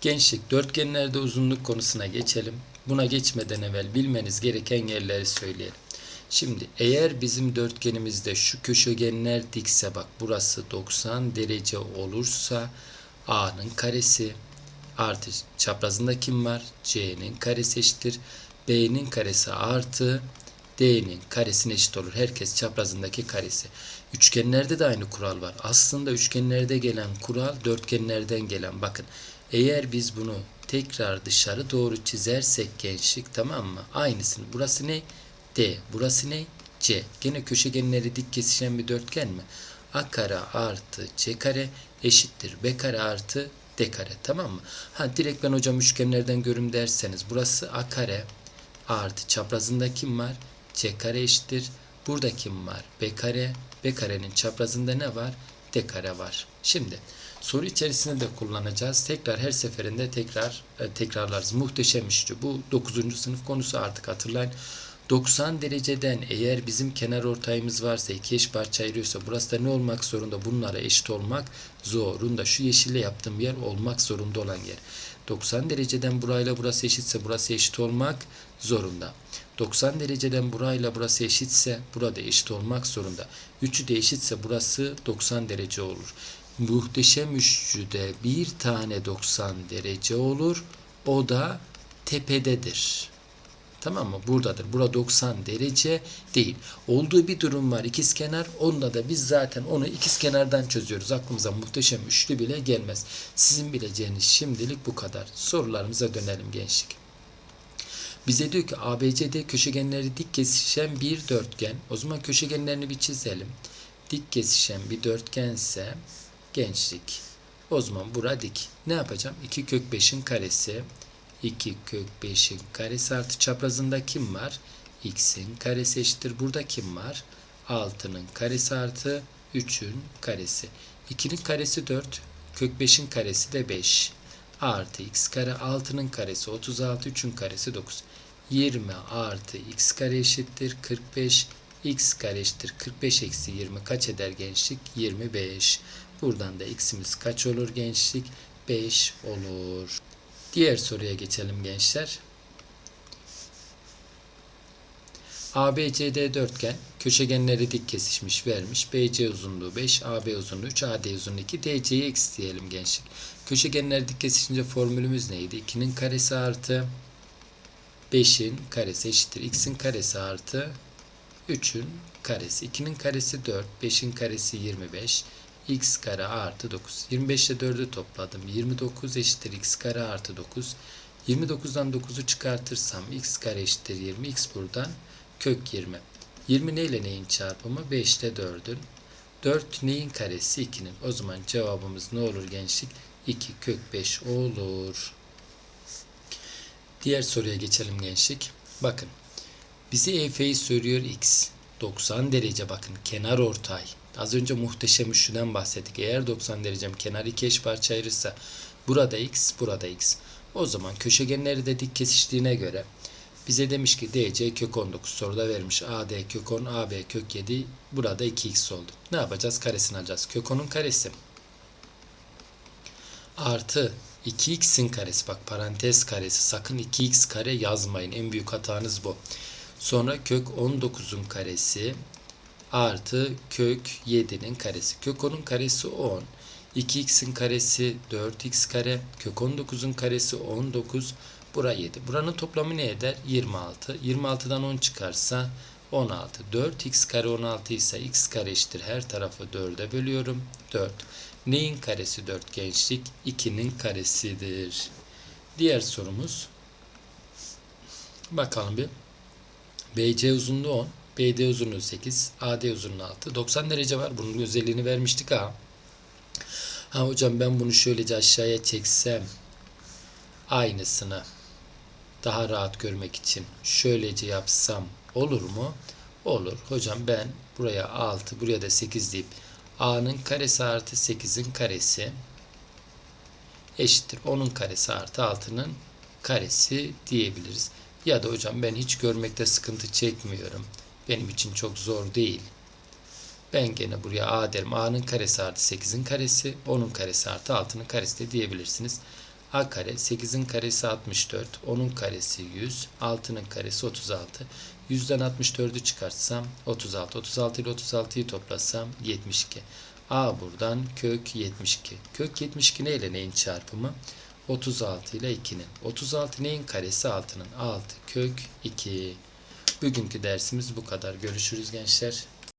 Gençlik dörtgenlerde uzunluk konusuna geçelim. Buna geçmeden evvel bilmeniz gereken yerleri söyleyelim. Şimdi eğer bizim dörtgenimizde şu köşegenler dikse bak burası 90 derece olursa A'nın karesi artı çaprazında kim var? C'nin karesi eşittir. B'nin karesi artı D'nin karesine eşit olur. Herkes çaprazındaki karesi. Üçgenlerde de aynı kural var. Aslında üçgenlerde gelen kural dörtgenlerden gelen. Bakın eğer biz bunu tekrar dışarı doğru çizersek gençlik tamam mı? Aynısını. Burası ne? D. Burası ne? C. Gene köşegenleri dik kesişen bir dörtgen mi? A kare artı C kare eşittir. B kare artı D kare. Tamam mı? Ha direkt ben hocam üçgenlerden görüm derseniz burası A kare artı çaprazında kim var? C kare eşittir. Burada kim var? B kare. B karenin çaprazında ne var? D kare var. Şimdi soru içerisinde de kullanacağız. Tekrar her seferinde tekrar e, tekrarlarız. Muhteşem üçlü. Bu 9. sınıf konusu artık hatırlayın. 90 dereceden eğer bizim kenar ortayımız varsa iki eş parça ayırıyorsa burası da ne olmak zorunda? Bunlara eşit olmak zorunda. Şu yeşille yaptığım yer olmak zorunda olan yer. 90 dereceden burayla burası eşitse burası eşit olmak zorunda. 90 dereceden burayla burası eşitse burada eşit olmak zorunda. Üçü de eşitse burası 90 derece olur. Muhteşem üçlüde bir tane 90 derece olur. O da tepededir. Tamam mı? Buradadır. Bura 90 derece değil. Olduğu bir durum var. İkizkenar. Onda da biz zaten onu ikizkenardan çözüyoruz. Aklımıza muhteşem üçlü bile gelmez. Sizin bileceğiniz şimdilik bu kadar. Sorularımıza dönelim gençlik. Bize diyor ki ABCD köşegenleri dik kesişen bir dörtgen. O zaman köşegenlerini bir çizelim. Dik kesişen bir dörtgense gençlik. O zaman bura dik. Ne yapacağım? 2 kök 5'in karesi 2 kök 5'in karesi artı çaprazında kim var? x'in karesi eşittir. Burada kim var? 6'nın karesi artı 3'ün karesi. 2'nin karesi 4. Kök 5'in karesi de 5. Artı x kare 6'nın karesi 36. 3'ün karesi 9. 20 artı x kare eşittir 45. x kare eşittir 45 eksi 20 kaç eder gençlik? 25. Buradan da x'imiz kaç olur gençlik? 5 olur. Diğer soruya geçelim gençler. ABCD dörtgen köşegenleri dik kesişmiş vermiş. BC uzunluğu 5, AB uzunluğu 3, AD uzunluğu 2, DC'yi x diyelim gençlik. Köşegenler dik kesişince formülümüz neydi? 2'nin karesi artı 5'in karesi eşittir. x'in karesi artı 3'ün karesi. 2'nin karesi 4, 5'in karesi 25, x kare artı 9. 25 ile 4'ü topladım. 29 eşittir x kare artı 9. 29'dan 9'u çıkartırsam x kare eşittir 20. x buradan kök 20. 20 ne ile neyin çarpımı? 5 ile 4'ün. 4 neyin karesi? 2'nin. O zaman cevabımız ne olur gençlik? 2 kök 5 olur. Diğer soruya geçelim gençlik. Bakın. Bize EF'yi soruyor x. 90 derece bakın kenar ortay. Az önce muhteşem üçlüden bahsettik. Eğer 90 derecem kenar iki eş parça ayırırsa burada x, burada x. O zaman köşegenleri de dik kesiştiğine göre bize demiş ki DC kök 19 soruda vermiş. AD kök 10, AB kök 7. Burada 2x oldu. Ne yapacağız? Karesini alacağız. Kök 10'un karesi. Artı 2x'in karesi. Bak parantez karesi. Sakın 2x kare yazmayın. En büyük hatanız bu. Sonra kök 19'un karesi artı kök 7'nin karesi. Kök 10'un karesi 10. 2x'in karesi 4x kare. Kök 19'un karesi 19. Bura 7. Buranın toplamı ne eder? 26. 26'dan 10 çıkarsa 16. 4x kare 16 ise x kare eşittir. Her tarafı 4'e bölüyorum. 4. Neyin karesi 4 gençlik? 2'nin karesidir. Diğer sorumuz. Bakalım bir. BC uzunluğu 10. BD uzunluğu 8, AD uzunluğu 6. 90 derece var. Bunun özelliğini vermiştik ha. Ha hocam ben bunu şöylece aşağıya çeksem aynısını daha rahat görmek için şöylece yapsam olur mu? Olur. Hocam ben buraya 6, buraya da 8 deyip A'nın karesi artı 8'in karesi eşittir. 10'un karesi artı 6'nın karesi diyebiliriz. Ya da hocam ben hiç görmekte sıkıntı çekmiyorum. Benim için çok zor değil. Ben gene buraya A derim. A'nın karesi artı 8'in karesi, 10'un karesi artı 6'nın karesi de diyebilirsiniz. A kare 8'in karesi 64, 10'un karesi 100, 6'nın karesi 36. 100'den 64'ü çıkartsam 36. 36 ile 36'yı toplasam 72. A buradan kök 72. Kök 72 ne ile neyin çarpımı? 36 ile 2'nin. 36 neyin karesi 6'nın. 6 kök 2. Bugünkü dersimiz bu kadar. Görüşürüz gençler.